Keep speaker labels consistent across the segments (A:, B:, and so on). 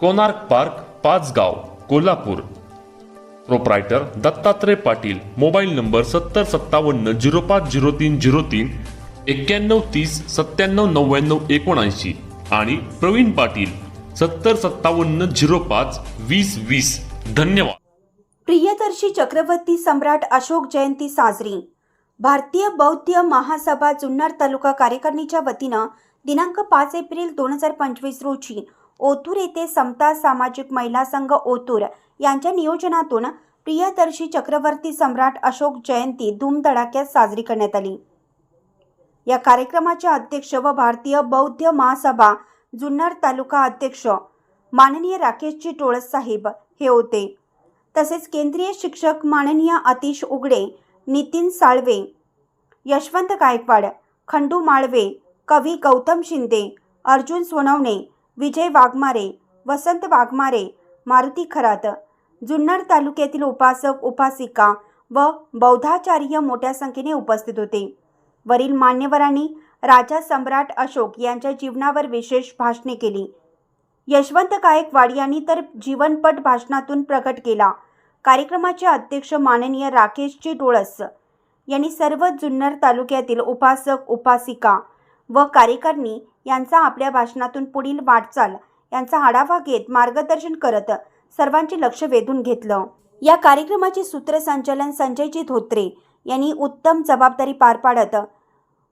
A: Konark park Pachgaon Kolhapur. Proprietor Dattatray Patil mobile number सत्तर सत्तावन्न zero पाच zero तीन झिरो तीन एक्क्याण्णव तीस सत्त्याण्णव नव्याण्णव एकोणऐंशी आणि प्रवीण पाटील सत्तर सत्तावन्न झिरो पाच वीस वीस. धन्यवाद.
B: प्रियदर्शी चक्रवर्ती सम्राट अशोक जयंती साजरी. भारतीय बौद्ध महासभा जुन्नर तालुका कार्यकारिणीच्या वतीनं दिनांक पाच एप्रिल दोन हजार पंचवीस रोजी ओतूर येथे समता सामाजिक महिला संघ ओतूर यांच्या नियोजनातून प्रियदर्शी चक्रवर्ती सम्राट अशोक जयंती धूमधडाक्यात साजरी करण्यात आली. या कार्यक्रमाचे अध्यक्ष व भारतीय बौद्ध महासभा जुन्नर तालुका अध्यक्ष माननीय राकेशजी टोळस साहेब हे होते. तसेच केंद्रीय शिक्षक माननीय अतिश उगडे नितीन साळवे यशवंत गायकवाड खंडू माळवे कवी गौतम शिंदे अर्जुन सोनवणे विजय वाघमारे वसंत वाघमारे मारुती खरात जुन्नर तालुक्यातील उपासक उपासिका व बौद्धाचार्य मोठ्या संख्येने उपस्थित होते. वरील मान्यवरांनी राजा सम्राट अशोक यांच्या जीवनावर विशेष भाषणे केली. यशवंत गायकवाड यांनी तर जीवनपट भाषणातून प्रकट केला. कार्यक्रमाचे अध्यक्ष माननीय राकेशजी डोळस यांनी सर्व जुन्नर तालुक्यातील उपासक उपासिका व कार्यकारिणी यांचा आपल्या भाषणातून पुढील वाटचाल यांचा आढावा घेत मार्गदर्शन करत सर्वांचे लक्ष वेधून घेतलं. या कार्यक्रमाचे सूत्रसंचालन संजयजी धोत्रे यांनी उत्तम जबाबदारी पार पाडत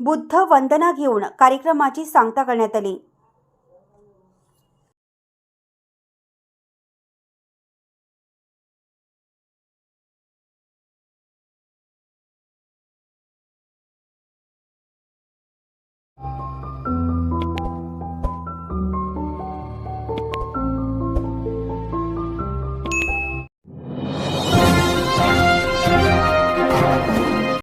B: बुद्ध वंदना घेऊन कार्यक्रमाची सांगता करण्यात आली.